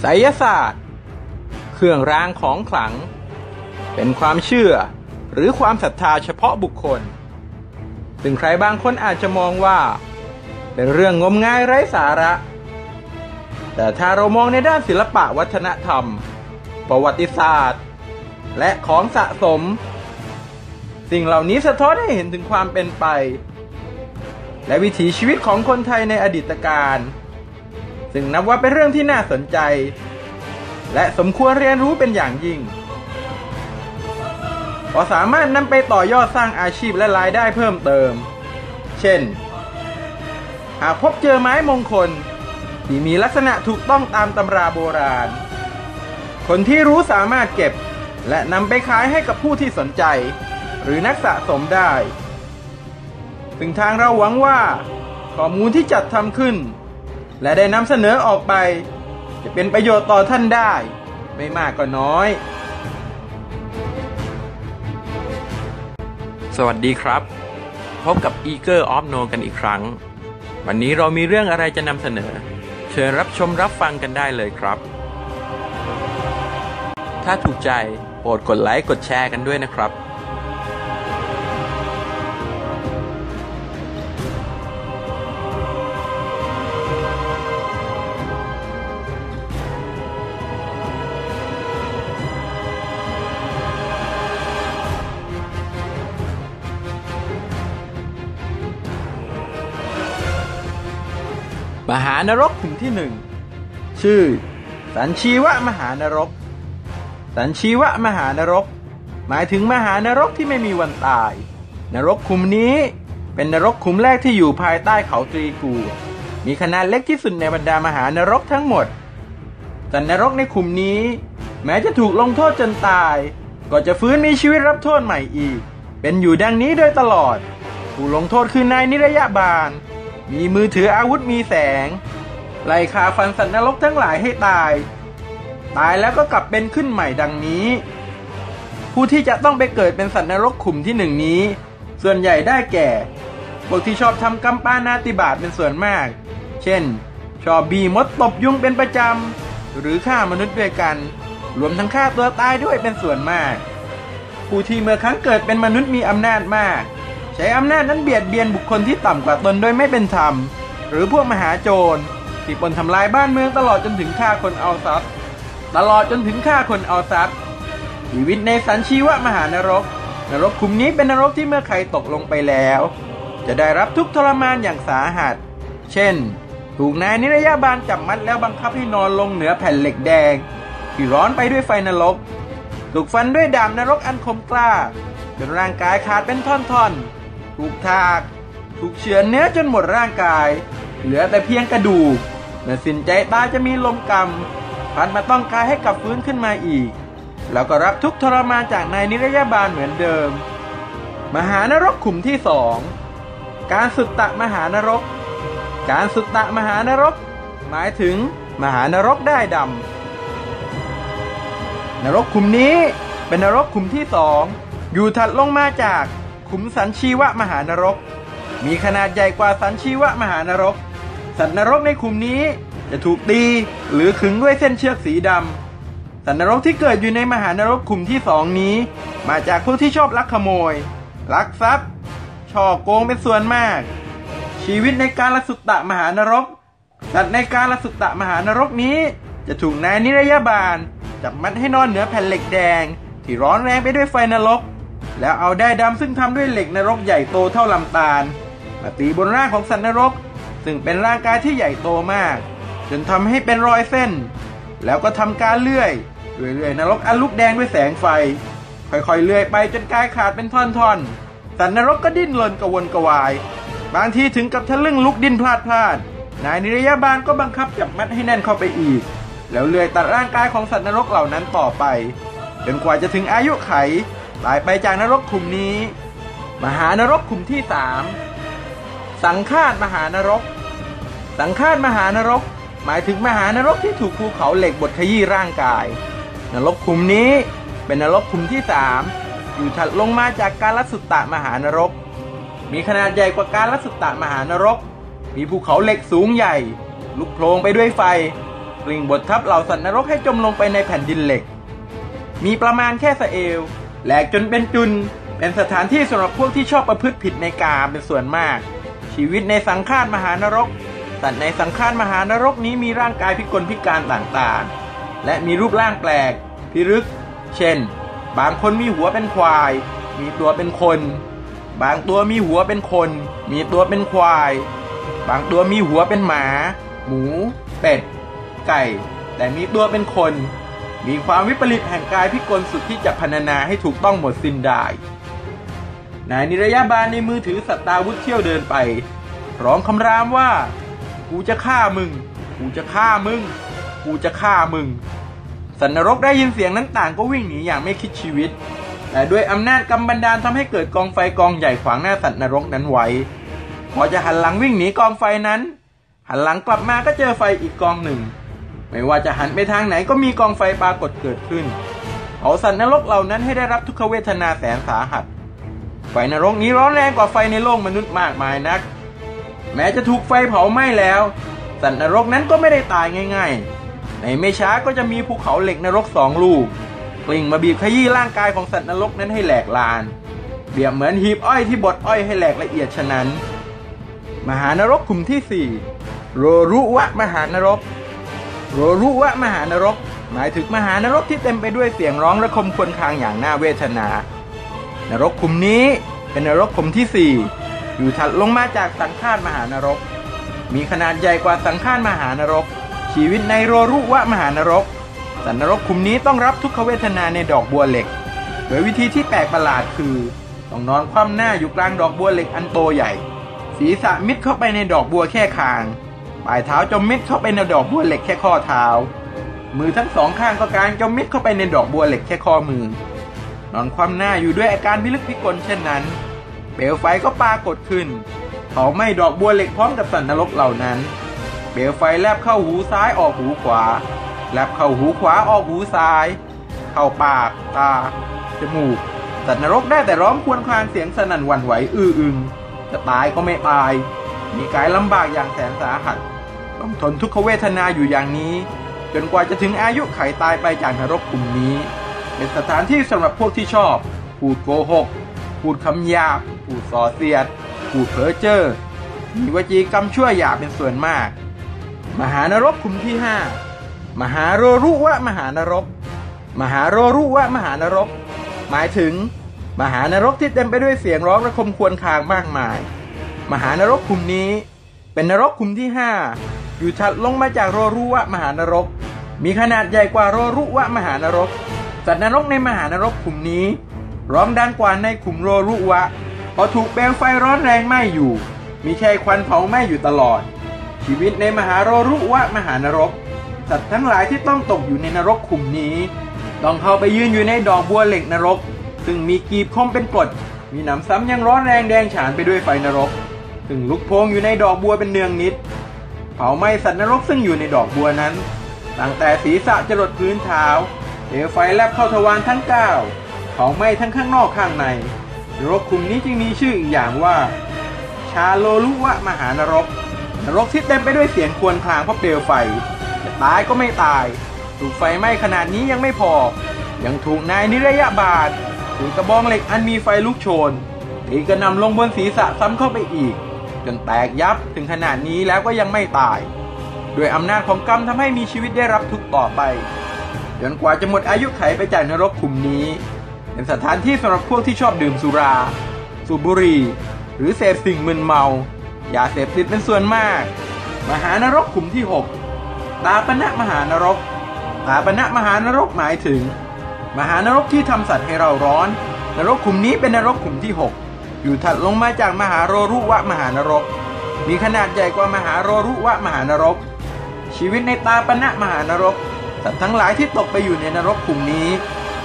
ไสยศาสตร์ เครื่องรางของขลัง เป็นความเชื่อหรือความศรัทธาเฉพาะบุคคล ซึ่งใครบางคนอาจจะมองว่า เป็นเรื่องงมงายไร้สาระ แต่ถ้าเรามองในด้านศิลปะวัฒนธรรม ประวัติศาสตร์ และของสะสม สิ่งเหล่านี้สะท้อนให้เห็นถึงความเป็นไป และวิถีชีวิตของคนไทยในอดีตการ ซึ่งนับว่าเป็นเรื่องที่น่าสนใจ และสมควรเรียนรู้เป็นอย่างยิ่งเพราะสามารถนำไปต่อยอดสร้างอาชีพและรายได้เพิ่มเติม เช่น หากพบเจอไม้มงคล ที่มีลักษณะถูกต้องตามตำราโบราณ คนที่รู้สามารถเก็บและนำไปขายให้กับผู้ที่สนใจ หรือนักสะสมได้ซึ่งทางเราหวังว่า ข้อมูลที่จัดทำขึ้น และได้นำเสนอออกไป จะเป็นประโยชน์ต่อท่านได้ ไม่มากก็น้อย สวัสดีครับ พบกับ Eager of No กันอีกครั้ง วันนี้เรามีเรื่องอะไรจะนำเสนอ เชิญรับชมรับฟังกันได้เลยครับ ถ้าถูกใจโปรดกดไลค์กดแชร์กันด้วยนะครับ มหานรกกลุ่มที่หนึ่งชื่อ สันชีวะมหานรก สันชีวะมหานรก หมายถึงมหานรกที่ไม่มีวันตาย นรกขุมนี้เป็นนรกขุมแรกที่อยู่ภายใต้เขาตรีกู มีขนาดเล็กที่สุดในบรรดามหานรกทั้งหมดสันนรกในขุมนี้ แม้จะถูกลงโทษจนตาย ก็จะฟื้นมีชีวิตรับโทษใหม่อีก เป็นอยู่ดังนี้โดยตลอดผู้ลงโทษคือนายนิรยาบาล มีมือถืออาวุธมีแสง ไล่ฆ่าฟันสัตว์นรกทั้งหลายให้ตาย ตายแล้วก็กลับเป็นขึ้นใหม่ดังนี้ ผู้ที่จะต้องไปเกิดเป็นสัตว์นรกขุมที่หนึ่งนี้ ส่วนใหญ่ได้แก่พวกที่ชอบทำกรรมปานาติบาตเป็นส่วนมาก เช่น ชอบบีมดตบยุงเป็นประจำ หรือฆ่ามนุษย์ด้วยกัน รวมทั้งฆ่าตัวตายด้วยเป็นส่วนมาก ผู้ที่เมื่อครั้งเกิดเป็นมนุษย์มีอำนาจมาก ใช้อำนาจนั้นเบียดเบียนบุคคลที่ต่ำกว่าตนโดยไม่เป็นธรรม หรือพวกมหาโจรที่ปนทำลายบ้านเมืองตลอดจนถึงฆ่าคนเอาทรัพย์ ตลอดจนถึงฆ่าคนเอาทรัพย์ชีวิตในสันชีวะมหานรก นรกขุมนี้เป็นนรกที่เมื่อใครตกลงไปแล้ว จะได้รับทุกทรมานอย่างสาหัส เช่น ถูกนายนิรยาบาลจับมัดแล้วบังคับให้นอนลงเหนือแผ่นเหล็กแดง ที่ร้อนไปด้วยไฟนรก ถูกฟันด้วยดาบนรกอันคมกล้าจนร่างกายขาดเป็นท่อนๆ ถูกทาก ถูกเฉือนเนื้อจนหมดร่างกาย เหลือแต่เพียงกระดูกเมื่สินใจตายจะมีลมกรรมพันมาต้องกายให้กลับฟื้นขึ้นมาอีก แล้วก็รับทุกทรมานจากนายนิรยาบาลเหมือนเดิม มหานรกขุมที่สองการสุตตะมหานรก การสุตตะมหานรก หมายถึงมหานรกได้ดำนรกขุมนี้เป็นนรกขุมที่สองอยู่ถัดลงมาจาก ขุมสันชีวะมหานรก มีขนาดใหญ่กว่าสันชีวะมหานรก สัตว์นรกในขุมนี้จะถูกตีหรือขึงด้วยเส้นเชือกสีดำสัตว์นรกที่เกิดอยู่ในมหานรกขุมที่สองนี้ มาจากพวกที่ชอบลักขโมย ลักทรัพย์ช่อโกงเป็นส่วนมาก ชีวิตในการลสุตตะมหานรก สัตว์ในการลสุตตะมหานรกนี้ จะถูกนายนิรยาบาล จับมัดให้นอนเหนือแผ่นเหล็กแดง ที่ร้อนแรงไปด้วยไฟนรก แล้วเอาได้ดำซึ่งทำด้วยเหล็กนรกใหญ่โตเท่าลำตาลมาตีบนร่างของสัตว์นรก ซึ่งเป็นร่างกายที่ใหญ่โตมาก จนทำให้เป็นรอยเส้น แล้วก็ทำการเลื่อยเรื่อยๆนรกอันลุกแดงด้วยแสงไฟ ค่อยๆเลื่อยไปจนกายขาดเป็นท่อนๆสัตว์นรกก็ดิ้นรนกระวนกระวาย บางทีถึงกับทะลึ่งลุกดิ้นพลาดพลาดนายนิรยาบาลก็บังคับจับมัดให้แน่นเข้าไปอีก แล้วเลื่อยตัดร่างกายของสัตว์นรกเหล่านั้นต่อไปจนกว่าจะถึงอายุไข ตายไปจากนรกขุมนี้ มหานรกขุมที่สามสังฆาตมหานรก สังฆาตมหานรก หมายถึงมหานรกที่ถูกภูเขาเหล็กบดขยี้ร่างกาย นรกขุมนี้เป็นนรกขุมที่สามอยู่ถัดลงมาจากการลัสุตตะมหานรก มีขนาดใหญ่กว่าการลัสุตตะมหานรก มีภูเขาเหล็กสูงใหญ่ ลุกโผลงไปด้วยไฟกลิ่งบดทับเหล่าสัตว์นรกให้จมลงไปในแผ่นดินเหล็ก มีประมาณแค่สะเอว แหลกจนเป็นจุน เป็นสถานที่สำหรับพวกที่ชอบประพฤติผิดในกาเป็นส่วนมาก ชีวิตในสังขารมหานรก สัตว์ในสังขารมหานรกนี้มีร่างกายพิกลพิการต่างๆ และมีรูปร่างแปลก พิรึก เช่น บางคนมีหัวเป็นควาย มีตัวเป็นคน บางตัวมีหัวเป็นคน มีตัวเป็นควาย บางตัวมีหัวเป็นหมา หมู เป็ด ไก่ แต่มีตัวเป็นคน มีความวิปริตแห่งกายพิกลสุดที่จะพรรณนาให้ถูกต้องหมดสิ้นได้นายนิรยาบาลในมือถือสัตตาวุธเที่ยวเดินไป ร้องคำรามว่า กูจะฆ่ามึง กูจะฆ่ามึง กูจะฆ่ามึง สันนรกได้ยินเสียงนั้นต่างก็วิ่งหนีอย่างไม่คิดชีวิต แต่ด้วยอำนาจกำบันดาลทำให้เกิดกองไฟกองใหญ่ขวางหน้าสัตว์นรกนั้นไว้ พอจะหันหลังวิ่งหนีกองไฟนั้น หันหลังกลับมาก็เจอไฟอีกกองหนึ่ง ไม่ว่าจะหันไปทางไหนก็มีกองไฟปรากฏเกิดขึ้นเผาสัตว์นรกเหล่านั้นให้ได้รับทุกขเวทนาแสนสาหัส ไฟนรกนี้ร้อนแรงกว่าไฟในโลกมนุษย์มากมายนัก แม้จะถูกไฟเผาไหม้แล้ว สัตว์นรกนั้นก็ไม่ได้ตายง่าย ๆ ในไม่ช้าก็จะมีภูเขาเหล็กนรกสองลูกกลิ่งมาบีบขยี้ร่างกายของสัตว์นรกนั้นให้แหลกลานเปรียบเหมือนหีบอ้อยที่บดอ้อยให้แหลกละเอียดฉะนั้น มหานรกกลุ่มที่สี่โรรุวะมหานรก โรรุวะมหานรก หมายถึงมหานรกที่เต็มไปด้วยเสียงร้องระคมควญคางอย่างน่าเวทนา นรกขุมนี้เป็นนรกขุมที่สี่อยู่ถัดลงมาจากสังขารมหานรก มีขนาดใหญ่กว่าสังขารมหานรก ชีวิตในโรรุวะมหานรก สันนรกขุมนี้ต้องรับทุกขเวทนาในดอกบัวเหล็ก โดยวิธีที่แปลกประหลาดคือต้องนอนคว่ำหน้าอยู่กลางดอกบัวเหล็กอันโตใหญ่ ศีรษะมิดเข้าไปในดอกบัวแค่คาง ปลายเท้าจมมิดเข้าไปในดอกบัวเหล็กแค่ข้อเท้า มือทั้งสองข้างก็กางจมมิดเข้าไปในดอกบัวเหล็กแค่ข้อมือ นอนคว่ำหน้าอยู่ด้วยอาการพิลึกพิกลเช่นนั้น เปลวไฟก็ปรากฏขึ้นเผาไหม้ดอกบัวเหล็กพร้อมกับสันนรกเหล่านั้น เปลวไฟแลบเข้าหูซ้ายออกหูขวาแลบเข้าหูขวาออกหูซ้าย เข้าปาก ตา จมูก สัตว์นรกได้แต่ร้องครวญครางเสียงสนั่นหวั่นไหวอื้ออึงจะตายก็ไม่ตาย มีกายลำบากอย่างแสนสาหัส ต้องทนทุกขเวทนาอยู่อย่างนี้ จนกว่าจะถึงอายุไขตายไปจากนรกกลุ่มนี้ เป็นสถานที่สำหรับพวกที่ชอบ พูดโกหก พูดคำหยาบ พูดส่อเสียด พูดเพ้อเจ้อมีวจีกรรมชั่วหยาบเป็นส่วนมาก มหานรกกลุ่มที่ห้ามหาโรรุวะมหานรก มหาโรรุวะมหานรก หมายถึง มหานรกที่เต็มไปด้วยเสียงร้องระคมควญคางมากมาย มหานรกกลุ่มนี้เป็นนรกกลุ่มที่ห้า อยู่ถัดลงมาจากโรรุวะมหานรก มีขนาดใหญ่กว่าโรรุวะมหานรก สัตว์นรกในมหานรกกลุ่มนี้ ร้องดังกว่าในกลุ่มโรรุวะเพราะถูกเปลวไฟร้อนแรงไหม้อยู่ มีชัยควันเผาไหม้อยู่ตลอด ชีวิตในมหาโรรุวะมหานรก สัตว์ทั้งหลายที่ต้องตกอยู่ในนรกขุมนี้ ต้องเข้าไปยืนอยู่ในดอกบัวเหล็กนรก ซึ่งมีกีบคมเป็นกรดมีหนำซ้ำยังร้อนแรงแดงฉานไปด้วยไฟนรกซึ่งลุกโพงอยู่ในดอกบัวเป็นเนืองนิด เผาไหม้สัตว์นรกซึ่งอยู่ในดอกบัวนั้น ตั้งแต่ศีรษะจรดพื้นเท้าเปลวไฟแลบเข้าทวารทั้งเก้าเผาไหม้ทั้งข้างนอกข้างในนรกขุมนี้จึงมีชื่ออีกอย่างว่า ชาโลลุวะมหานรก นรกที่เต็มไปด้วยเสียงควญครางเพราะเปลวไฟจะตายก็ไม่ตาย ถูกไฟไหม้ขนาดนี้ยังไม่พอ ยังถูกนายนิรยาบาทถือกระบองเหล็กอันมีไฟลุกโชนตีกระนำลงบนศีรษะซ้ำเข้าไปอีก จนแตกยับถึงขนาดนี้แล้วก็ยังไม่ตาย ด้วยอำนาจของกรรมทำให้มีชีวิตได้รับทุกข์ต่อไปจนกว่าจะหมดอายุไขไปจากนรกขุมนี้ เป็นสถานที่สำหรับพวกที่ชอบดื่มสุรา สูบบุหรี่หรือเสพสิ่งมึนเมายาเสพติดเป็นส่วนมาก มหานรกขุมที่ 6 ตาปณะมหานรก ตาปณะมหานรกหมายถึง มหานรกที่ทำสัตว์ให้เราร้อน นรกขุมนี้เป็นนรกขุมที่ 6 อยู่ถัดลงมาจากมหาโรรุวะมหานรก มีขนาดใหญ่กว่ามหาโรรุวะมหานรก ชีวิตในตาปณะมหานรกสัตว์ทั้งหลายที่ตกไปอยู่ในนรกขุมนี้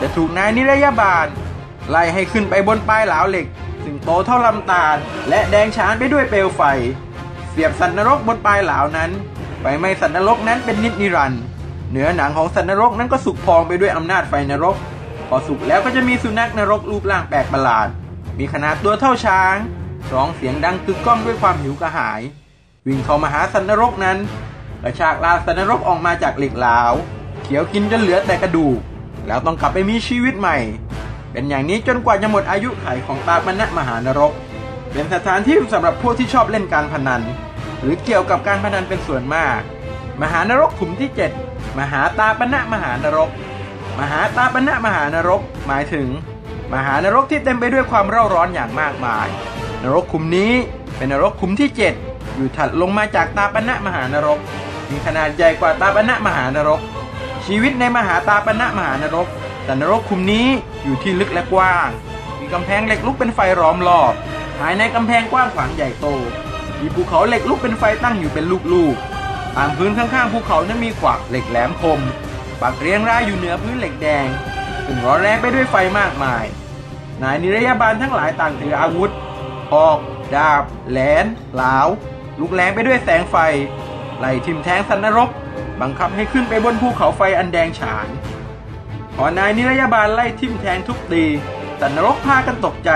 จะถูกนายนิรยาบาลไล่ให้ขึ้นไปบนปลายเหลาเหล็กซึ่งโตเท่าลำตาล และแดงฉานไปด้วยเปลวไฟ เสียบสัตว์นรกบนปลายเหลานั้นไฟไหม้สัตว์นรกนั้นเป็นนิจนิรันดร์เนื้อหนังของสัตว์นรกนั้นก็สุกพองไปด้วยอำนาจไฟนรก พอสุกแล้วก็จะมีสุนัขนรกรูปร่างแปลกประหลาด มีขนาดตัวเท่าช้างร้องเสียงดังกึกก้องด้วยความหิวกระหาย วิ่งเข้ามาหาสัตว์นรกนั้นกระชากลาสัตว์นรกออกมาจากเหล็กเหลาเขียวกินจนเหลือแต่กระดูก แล้วต้องกลับไปมีชีวิตใหม่ เป็นอย่างนี้จนกว่าจะหมดอายุไขของตาปณะมหานรก เป็นสถานที่สำหรับพวกที่ชอบเล่นการพนัน หรือเกี่ยวกับการพนันเป็นส่วนมาก มหานรกขุมที่ 7 มหาตาปณะมหานรก มหาตาปณะมหานรก หมายถึง มหานรกที่เต็มไปด้วยความเร่าร้อนอย่างมากมาย นรกขุมนี้เป็นนรกขุมที่ 7 อยู่ถัดลงมาจากตาปณะมหานรก มีขนาดใหญ่กว่าตาปณะมหานรก ชีวิตในมหาตาปณะมหานรก แต่นรกขุมนี้อยู่ที่ลึกและกว้าง มีกำแพงเหล็กลุกเป็นไฟล้อมรอบ ภายในกำแพงกว้างขวางใหญ่โต มีภูเขาเหล็กลุกเป็นไฟตั้งอยู่เป็นลูกๆตามพื้นข้างๆภูเขานั้นมีขวักเหล็กแหลมคมปักเรียงรายอยู่เหนือพื้นเหล็กแดง ซึ่งร้อนแรงไปด้วยไฟมากมาย นายนิรยาบาลทั้งหลายต่างถืออาวุธหอก ดาบ แหลนหลาว ลุกแรงไปด้วยแสงไฟ ไล่ทิมแทงสันนรก บังคับให้ขึ้นไปบนภูเขาไฟอันแดงฉาน พอนายนิรยาบาลไล่ทิมแทงทุกตีสันนรกพากันตกใจ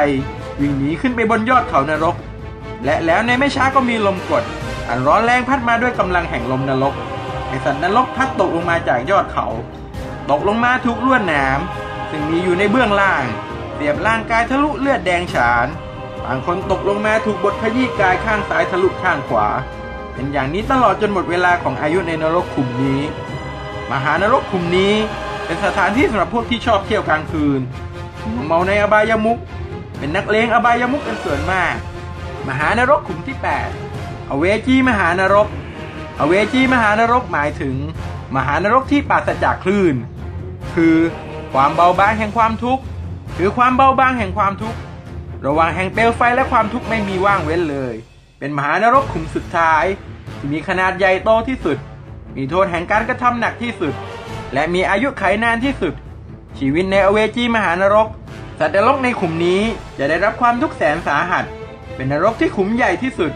วิ่งหนีขึ้นไปบนยอดเขานรก และแล้วในไม่ช้าก็มีลมกด อันร้อนแรงพัดมาด้วยกำลังแห่งลมนรกให้สัตว์นรกพัดตกลงมาจากยอดเขา ตกลงมาถูกลวดหนามซึ่งมีอยู่ในเบื้องล่างเสียบร่างกายทะลุเลือดแดงฉานบางคนตกลงมาถูกบดขยี้กายข้างซ้ายทะลุข้างขวา เป็นอย่างนี้ตลอดจนหมดเวลาของอายุในนรกขุมนี้ มหานรกขุมนี้เป็นสถานที่สำหรับพวกที่ชอบเที่ยวกลางคืนเมาในอบายมุกเป็นนักเลงอบายมุกเป็นส่วนมาก มหานรกขุมที่ 8 อเวจีมหานรก อเวจีมหานรกหมายถึง มหานรกที่ปราศจากคลื่น คือความเบาบางแห่งความทุกข์คือความเบาบางแห่งความทุกข์ระหว่างแห่งเปลวไฟและความทุกข์ไม่มีว่างเว้นเลย เป็นมหานรกขุมสุดท้าย ที่มีขนาดใหญ่โตที่สุด มีโทษแห่งการกระทำหนักที่สุด และมีอายุไขนานที่สุด ชีวิตในอเวจีมหานรก สัตว์นรกในขุมนี้จะได้รับความทุกข์แสนสาหัส เป็นนรกที่ขุมใหญ่ที่สุด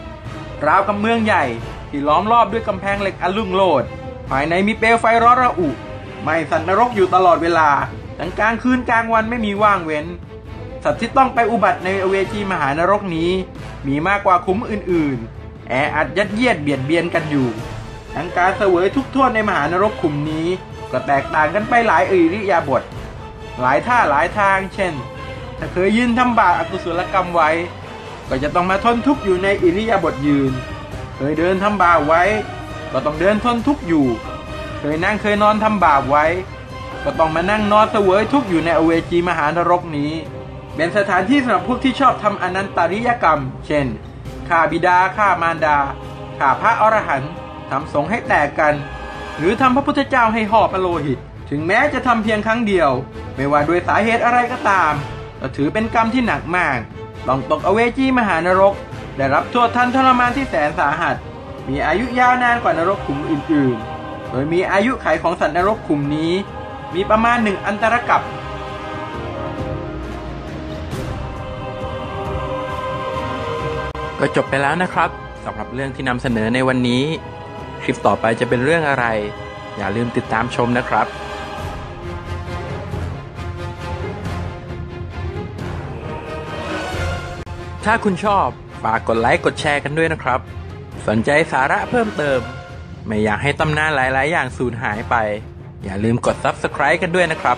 ราวกับเมืองใหญ่ที่ล้อมรอบด้วยกำแพงเหล็กอลุ่งโลด ภายในมีเปลวไฟร้อนระอุ ไม้สัตว์นรกอยู่ตลอดเวลาทั้งกลางคืนกลางวันไม่มีว่างเว้น สัตว์ที่ต้องไปอุบัติในอเวจีมหานรกนี้ มีมากกว่าคุ้มอื่นๆ แออัดยัดเยียดเบียดเบียนกันอยู่ทั้งการเสวยทุกข์โทษในมหานรกขุมนี้ ก็แตกต่างกันไปหลายอิริยาบถหลายท่าหลายทาง เช่น ถ้าเคยยืนทำบาปอกุศลกรรมไว้ ก็จะต้องมาทนทุกข์อยู่ในอิริยาบถยืน เคยเดินทำบาปไว้ ก็ต้องเดินทนทุกข์อยู่ ยนั่งเคยนอนทำบาปไว้ ก็ต้องมานั่งนอนเสวยทุกข์อยู่ในอเวจีมหานรกนี้ เป็นสถานที่สำหรับพวกที่ชอบทำอนันตริยกรรม เช่นฆ่าบิดาฆ่ามารดาฆ่าพระอรหันต์ทำสงฆ์ให้แตกกัน หรือทำพระพุทธเจ้าให้หอพระโลหิต ถึงแม้จะทำเพียงครั้งเดียว ไม่ว่าด้วยสาเหตุอะไรก็ตามก็ถือเป็นกรรมที่หนักมาก ต้องตกอเวจีมหานรก ได้รับโทษทันทรมานที่แสนสาหัส มีอายุยาวนานกว่านรกขุมอื่นๆ ดยมีอายุไขของสัตว์นรกขุมนี้ มีประมาณหนึ่งอันตรกับ ก็จบไปแล้วนะครับสำหรับเรื่องที่นำเสนอในวันนี้ คลิปต่อไปจะเป็นเรื่องอะไร อย่าลืมติดตามชมนะครับถ้าคุณชอบ ฝากกดไลค์ กดแชร์กันด้วยนะครับ สนใจสาระเพิ่มเติม ไม่อยากให้ตำนานหลาย ๆ อย่างสูญหายไป อย่าลืมกด Subscribe กันด้วยนะครับ